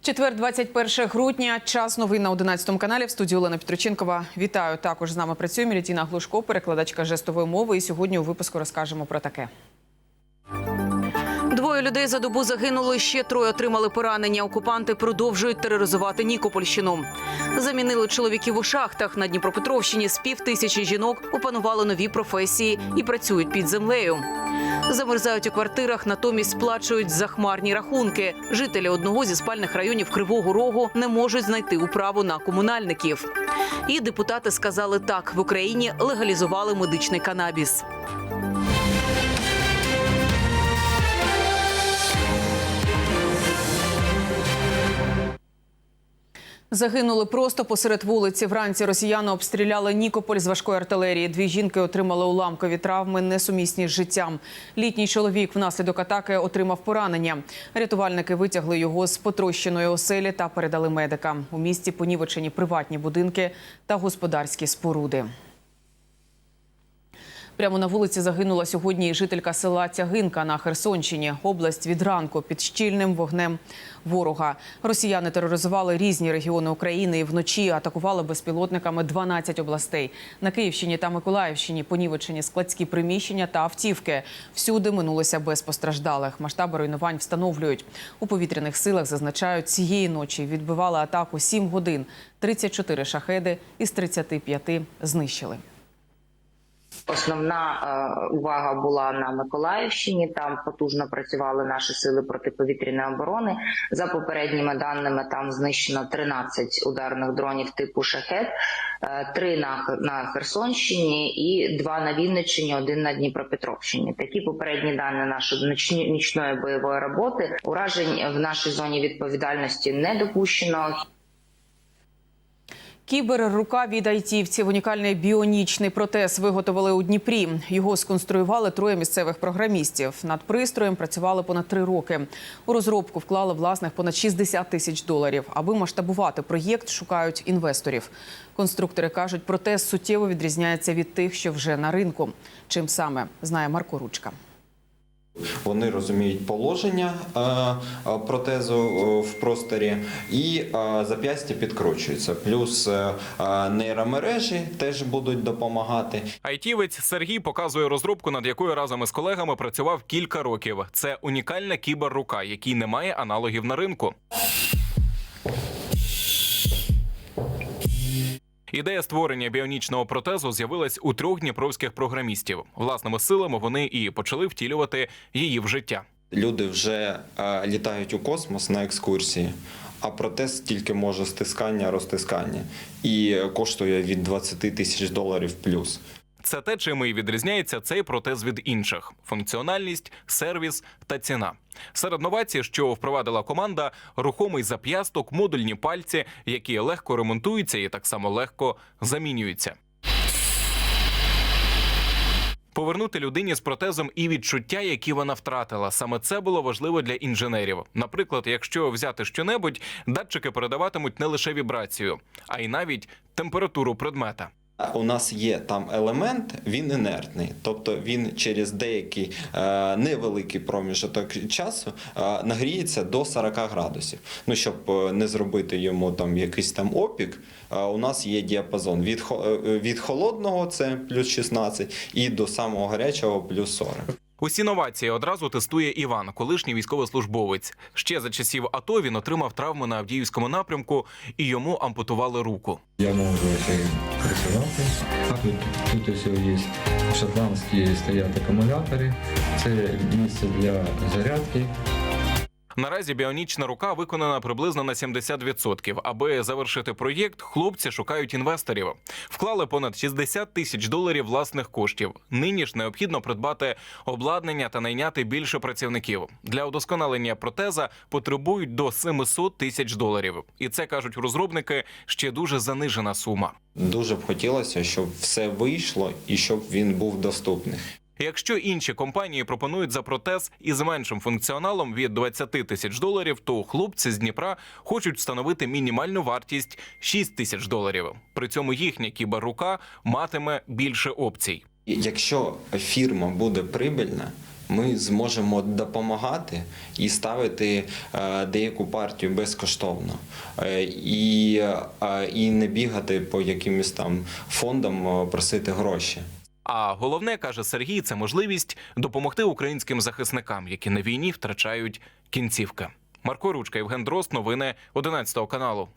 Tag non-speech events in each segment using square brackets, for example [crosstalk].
Четвер, 21 грудня. Час новин на 11 каналі. В студії Олена Петроченкова. Вітаю. Також з нами працює Мілітіна Глушко, перекладачка жестової мови. І сьогодні у випуску розкажемо про таке. Двоє людей за добу загинули. Ще троє отримали поранення. Окупанти продовжують тероризувати Нікопольщину. Замінили чоловіків у шахтах на Дніпропетровщині. З пів тисячі жінок опанували нові професії і працюють під землею. Замерзають у квартирах, натомість сплачують захмарні рахунки. Жителі одного зі спальних районів Кривого Рогу не можуть знайти управу на комунальників. І депутати сказали так: в Україні легалізували медичний канабіс. Загинули просто посеред вулиці. Вранці росіяни обстріляли Нікополь з важкої артилерії. Дві жінки отримали уламкові травми, несумісні з життям. Літній чоловік внаслідок атаки отримав поранення. Рятувальники витягли його з потрощеної оселі та передали медикам. У місті понівечені приватні будинки та господарські споруди. Прямо на вулиці загинула сьогодні і жителька села Тягинка на Херсонщині. Область від ранку під щільним вогнем ворога. Росіяни тероризували різні регіони України і вночі атакували безпілотниками 12 областей. На Київщині та Миколаївщині понівечені складські приміщення та автівки. Всюди минулося без постраждалих. Масштаби руйнувань встановлюють. У повітряних силах зазначають, цієї ночі відбивали атаку 7 годин. 34 шахеди із 35 знищили. Основна е, увага була на Миколаївщині. Там потужно працювали наші сили протиповітряної оборони. За попередніми даними, там знищено 13 ударних дронів типу шахет, е, три на, на Херсонщині і два на Вінниччині, один на Дніпропетровщині. Такі попередні дані нашої ніч- нічної бойової роботи. Уражень в нашій зоні відповідальності не допущено. Кіберрука від айтівців. Унікальний біонічний протез виготовили у Дніпрі. Його сконструювали троє місцевих програмістів. Над пристроєм працювали понад три роки. У розробку вклали власних понад 60 тисяч доларів. Аби масштабувати проєкт, шукають інвесторів. Конструктори кажуть, протез суттєво відрізняється від тих, що вже на ринку. Чим саме знає Марко Ручка. Вони розуміють положення е, е, протезу е, в просторі і зап'ястя підкручується. Плюс нейромережі теж будуть допомагати. Айтівець Сергій показує розробку, над якою разом із колегами працював кілька років. Це унікальна кіберрука, якій немає аналогів на ринку. Ідея створення біонічного протезу з'явилась у трьох дніпровських програмістів. Власними силами вони і почали втілювати її в життя. Люди вже е, літають у космос на екскурсії. А протез тільки може стискання, розтискання і коштує від 20 тисяч доларів плюс. Це те, чим і відрізняється цей протез від інших: функціональність, сервіс та ціна. Серед новацій, що впровадила команда, рухомий зап'ясток, модульні пальці, які легко ремонтуються і так само легко замінюються. Повернути людині з протезом і відчуття, які вона втратила. Саме це було важливо для інженерів. Наприклад, якщо взяти щонебудь, датчики передаватимуть не лише вібрацію, а й навіть температуру предмета. У нас є там елемент, він інертний, тобто він через деякий е, невеликий проміжок часу е, нагріється до 40 градусів. Ну щоб е, не зробити йому там якийсь там опік, у нас є діапазон від, від холодного, це плюс 16, і до самого гарячого плюс 40. Усі новації одразу тестує Іван, колишній військовослужбовець. Ще за часів АТО він отримав травму на Авдіївському напрямку і йому ампутували руку. Я можу ще працювати. Тут, тут ось є шотландські стоять акумулятори. Це місце для зарядки. Наразі біонічна рука виконана приблизно на 70%. Аби завершити проєкт, хлопці шукають інвесторів. Вклали понад 60 тисяч доларів власних коштів. Нині ж необхідно придбати обладнання та найняти більше працівників. Для удосконалення протеза потребують до 700 тисяч доларів. І це кажуть розробники ще дуже занижена сума. Дуже б хотілося, щоб все вийшло і щоб він був доступний. Якщо інші компанії пропонують за протез із меншим функціоналом від 20 тисяч доларів, то хлопці з Дніпра хочуть встановити мінімальну вартість 6 тисяч доларів. При цьому їхня кіберрука матиме більше опцій. Якщо фірма буде прибильна, ми зможемо допомагати і ставити е, деяку партію безкоштовно Е, і, е, і не бігати по якимось там фондам просити гроші. А головне каже Сергій, це можливість допомогти українським захисникам, які на війні втрачають кінцівки. Марко Ручка, Євген Дрозд, новини 11 каналу.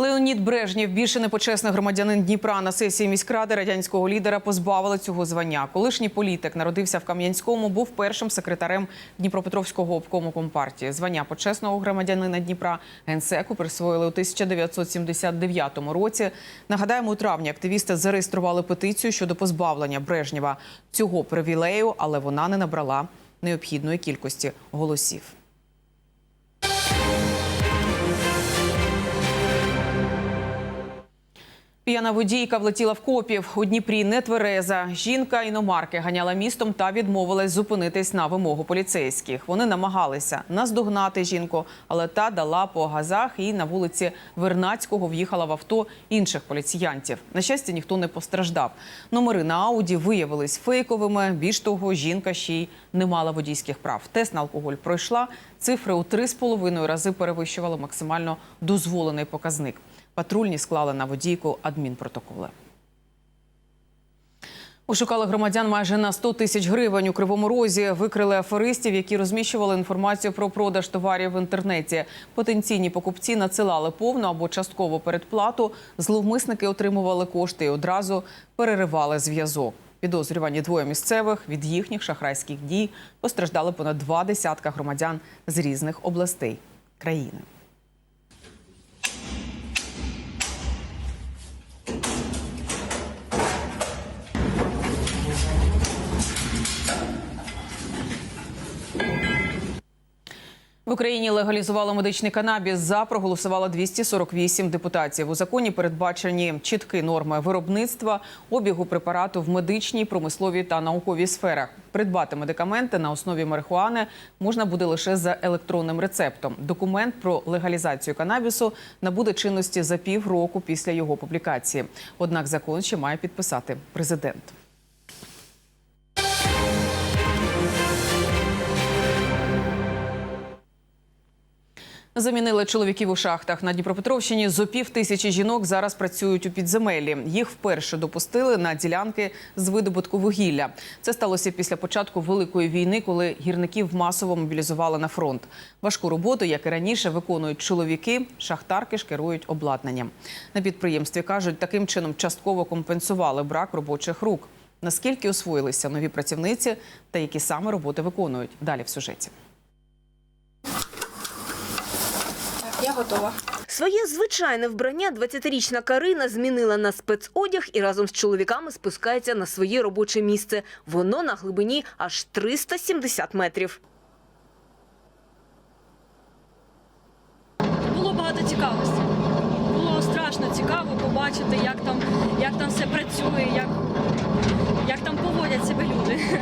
Леонід Брежнєв, більше непочесний громадянин Дніпра на сесії міськради радянського лідера позбавили цього звання. Колишній політик народився в Кам'янському, був першим секретарем Дніпропетровського обкому компартії. Звання почесного громадянина Дніпра генсеку присвоїли у 1979 році. Нагадаємо, у травні активісти зареєстрували петицію щодо позбавлення Брежнєва цього привілею, але вона не набрала необхідної кількості голосів. П'яна водійка влетіла в копів. У Дніпрі нетвереза. Жінка іномарки ганяла містом та відмовилась зупинитись на вимогу поліцейських. Вони намагалися наздогнати жінку, але та дала по газах і на вулиці Вернацького в'їхала в авто інших поліціянтів. На щастя, ніхто не постраждав. Номери на ауді виявились фейковими. Більш того, жінка ще й не мала водійських прав. Тест на алкоголь пройшла. Цифри у три з половиною рази перевищували максимально дозволений показник. Патрульні склали на водійку адмінпротоколи. Ошукали громадян майже на 100 тисяч гривень у Кривому Розі. Викрили аферистів, які розміщували інформацію про продаж товарів в інтернеті. Потенційні покупці надсилали повну або часткову передплату. Зловмисники отримували кошти і одразу переривали зв'язок. Підозрювані двоє місцевих від їхніх шахрайських дій постраждали понад два десятка громадян з різних областей країни. В Україні легалізували медичний канабіс. За проголосувало 248 депутатів. У законі передбачені чіткі норми виробництва, обігу препарату в медичній, промисловій та науковій сферах. Придбати медикаменти на основі марихуани можна буде лише за електронним рецептом. Документ про легалізацію канабісу набуде чинності за півроку після його публікації. Однак закон ще має підписати президент. Замінили чоловіків у шахтах на Дніпропетровщині. Зо пів тисячі жінок зараз працюють у підземеллі. Їх вперше допустили на ділянки з видобутку вугілля. Це сталося після початку великої війни, коли гірників масово мобілізували на фронт. Важку роботу, як і раніше, виконують чоловіки. Шахтарки ж керують обладнанням. На підприємстві кажуть, таким чином частково компенсували брак робочих рук. Наскільки освоїлися нові працівниці та які саме роботи виконують? Далі в сюжеті. Я готова. Своє звичайне вбрання 20-річна Карина змінила на спецодяг і разом з чоловіками спускається на своє робоче місце. Воно на глибині аж 370 метрів. Було багато цікавості. Було страшно цікаво побачити, як там, як там все працює, як, як там поводять себе люди.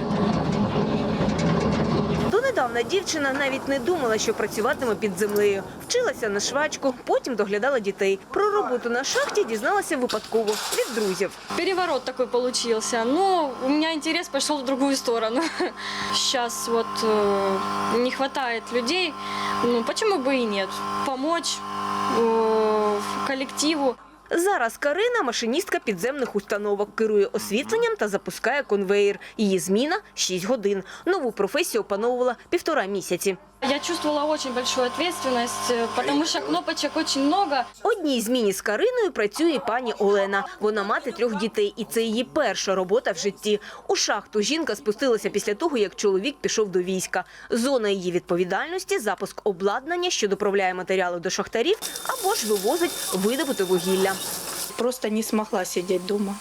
Донедавна дівчина навіть не думала, що працюватиме під землею. Вчилася на швачку, потім доглядала дітей. Про роботу на шахті дізналася випадково від друзів. Переворот такой получился. Но у меня интерес пошел в другую сторону. [laughs] Сейчас вот э, не хватает людей. Ну, почему бы и нет? Помочь э, коллективу. Зараз Карина машиністка підземних установок, керує освітленням та запускає конвеєр. Її зміна 6 годин. Нову професію опановувала півтора місяці. Я чувствовала очень большую ответственность, э, потому что кнопочек очень много. Одній зміні з Кариною працює пані Олена. Вона мати трьох дітей, і це її перша робота в житті. У шахту жінка спустилася після того, як чоловік пішов до війська. Зона її відповідальності запуск обладнання, що доправляє матеріали до шахтарів, або ж вивозить видобуте вугілля. просто не смогла сидеть дома.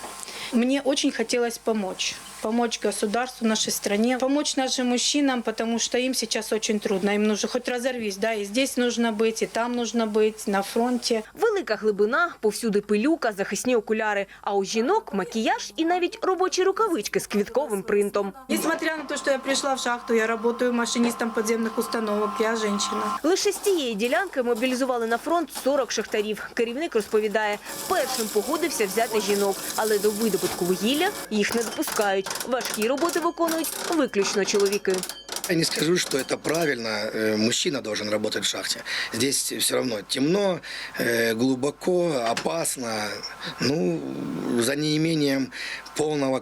Мне очень хотелось помочь Помочь государству, нашей стране, помочь нашим мужчинам, потому что им сейчас очень трудно. Им нужно хоть разорвись, да, и здесь нужно быть, и там нужно быть, на фронте. Велика глибина, повсюди пилюка, захисні окуляри. А у жінок макіяж і навіть робочі рукавички з квітковим принтом. Несмотря на то, что я пришла в шахту, я работаю машинистом подземных установок, я женщина. Лише з цієї ділянки мобілізували на фронт 40 шахтарів. Керівник розповідає, першим погодився взяти жінок, але до видобутку вугілля їх не допускають. Важкі роботи виконують виключно чоловіки. Я не скажу, что это правильно. Э, Мужчина должен работать в шахте. Здесь все равно темно, э, глубоко, опасно. Ну, за неимением полного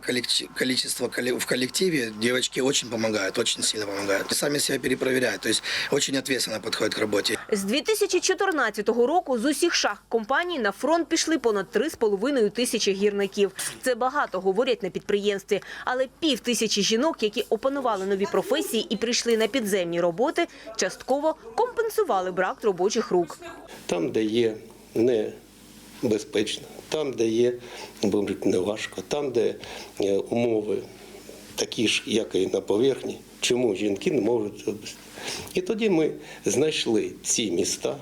количества в коллективе девочки очень помогают, очень сильно помогают. И сами себя перепроверяют. То есть очень ответственно подходят к работе. З 2014 року з усіх шахт компаній на фронт пішли понад 3,5 тисячі гірників. Це багато, говорять на підприємстві. Але пів тисячі жінок, які опанували нові професії і прийшли на підземні роботи, частково компенсували брак робочих рук. там, де є небезпечно, там, де є говорити, неважко, там, де е, умови такі ж, як і на поверхні, чому жінки не можуть зробити. І тоді ми знайшли ці міста,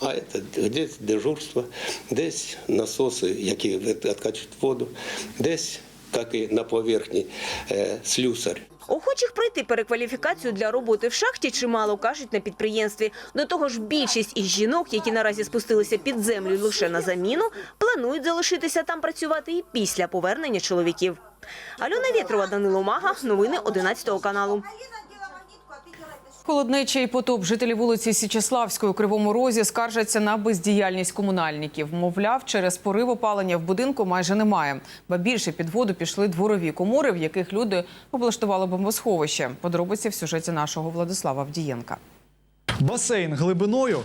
а це десь дежурство, десь насоси, які відкачують воду, десь, як і на поверхні, е, слюсар. Охочих пройти перекваліфікацію для роботи в шахті чимало, кажуть на підприємстві. До того ж, більшість із жінок, які наразі спустилися під землю лише на заміну, планують залишитися там працювати і після повернення чоловіків. Альона Вєтрова, Данило Мага. Новини 11 каналу. Холоднеча і потоп жителі вулиці Січеславської у Кривому Розі скаржаться на бездіяльність комунальників. Мовляв, через порив опалення в будинку майже немає. Ба більше під воду пішли дворові комори, в яких люди облаштували бомбосховище. Подробиці в сюжеті нашого Владислава Вдієнка. Басейн глибиною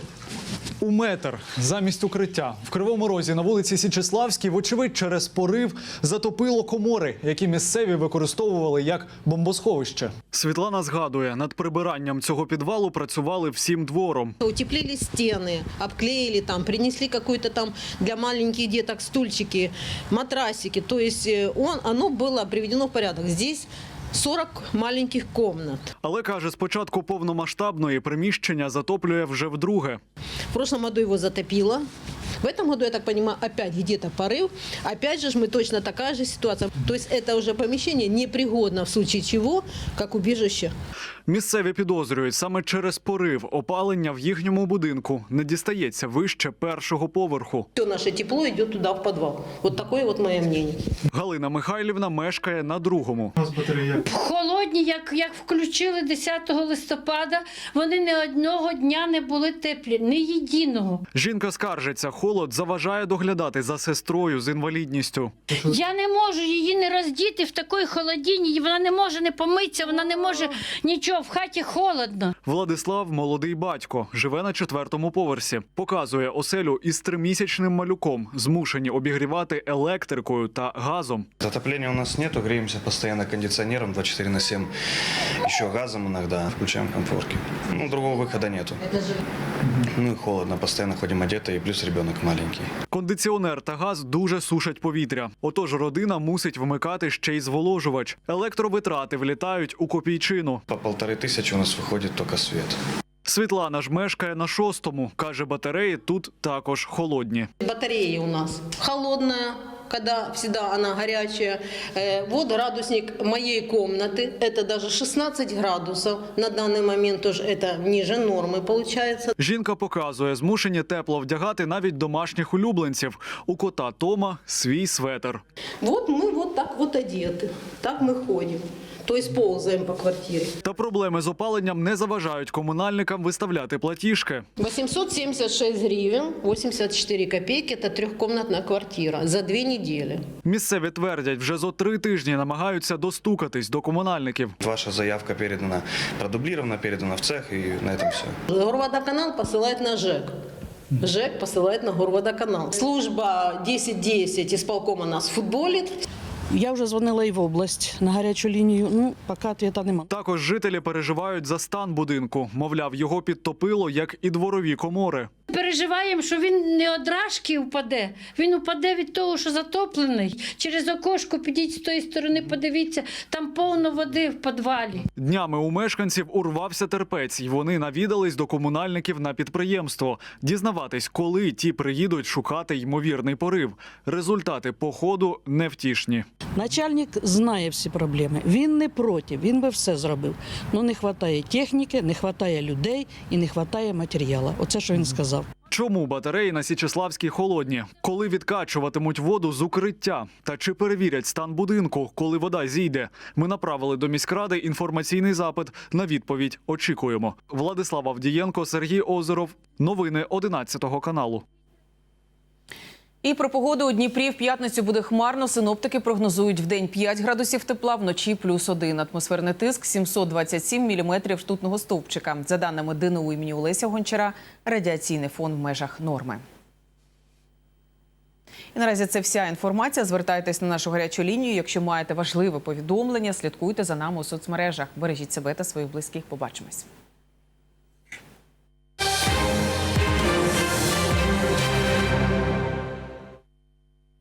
у метр замість укриття. В Кривому Розі на вулиці Січеславській, вочевидь, через порив затопило комори, які місцеві використовували як бомбосховище. Світлана згадує, над прибиранням цього підвалу працювали всім двором. Утеплили стены, обклеили там, принесли какой-то там для маленьких деток стульчики, матрасики. То есть э, он, оно было приведено в порядок. Здесь 40 маленьких комнат. Але каже, спочатку повномасштабної приміщення затоплює вже вдруге. В прошлом году його затопило. В этом году, я так понимаю, опять где-то порыв. Опять же, ж мы точно такая же ситуация. То есть это уже помещение непригодно в случае чего, как убежище. Місцеві підозрюють, саме через порив опалення в їхньому будинку не дістається вище першого поверху. Все наше тепло идет туда, в подвал. Вот такое вот мое мнение. Галина Михайлівна мешкає на другому. Холодні, як, як включили 10 листопада, вони ні одного дня не були теплі, ні єдиного. Жінка скаржиться, холод заважає доглядати за сестрою з інвалідністю. Я не можу її не роздіти в такій холодині, вона не може не помитися, вона не може нічого, в хаті холодно. Владислав, молодий батько, живе на четвертому поверсі. Показує оселю із тримісячним малюком, змушені обігрівати електрикою та газом. Отопления у нас нету, греемся постоянно кондиционером 24 на 7. Еще газом иногда включаем комфорки. Ну, другого выхода нету. Ну и холодно, постоянно ходим одеты, и плюс ребенок маленький. Кондиціонер та газ дуже сушать повітря. Отож, родина мусить вмикати ще й зволожувач. Електровитрати влітають у копійчину. По полторы тысячи у нас выходит только свет. Світлана ж мешкає на шостому. каже, батареї тут також холодні. Батарея у нас холодная, когда всегда она горячая. Э, Вот градусник моей комнаты, это даже 16 градусов. На данный момент тоже это ниже нормы получается. Жінка показує, змушені тепло вдягати навіть домашніх улюбленців. У кота Тома свій светр. Вот мы вот так вот одеты, так мы ходим. То есть ползаем по квартире. Та проблеми з опаленням не заважають комунальникам виставляти платіжки. 876 гривен, 84 копейки, это трехкомнатная квартира за две недели. Місцеві твердять, вже зо три тижні намагаються достукатись до комунальників. Ваша заявка передана, продублирована, передана в цех, и на этом все. Горводоканал посылает на ЖЭК. ЖЭК посылает на Горводоканал. Служба 1010 исполкома нас футболит. Я вже дзвонила і в область на гарячу лінію. Ну, поки відповіді немає. Також жителі переживають за стан будинку. Мовляв, його підтопило, як і дворові комори. Переживаємо, що він не одражки впаде. Він упаде від того, що затоплений. Через окошко підіть з тої сторони, подивіться, там повно води в підвалі. Днями у мешканців урвався терпець, і вони навідались до комунальників на підприємство. Дізнаватись, коли ті приїдуть шукати ймовірний порив. Результати походу невтішні. Начальник знає всі проблеми. Він не проти, він би все зробив. Ну не вистачає техніки, не вистачає людей і не вистачає матеріалу. Оце що він сказав. Чому батареї на Січеславській холодні? Коли відкачуватимуть воду з укриття? Та чи перевірять стан будинку, коли вода зійде? Ми направили до міськради інформаційний запит. На відповідь очікуємо. Владислав Авдієнко, Сергій Озеров. Новини 11 каналу. І про погоду у Дніпрі в п'ятницю буде хмарно. Синоптики прогнозують в день 5 градусів тепла, вночі плюс 1. Атмосферний тиск 727 міліметрів ртутного стовпчика. За даними ДНУ імені Олеся Гончара, радіаційний фон в межах норми. І наразі це вся інформація. Звертайтесь на нашу гарячу лінію. Якщо маєте важливе повідомлення, слідкуйте за нами у соцмережах. Бережіть себе та своїх близьких. Побачимось.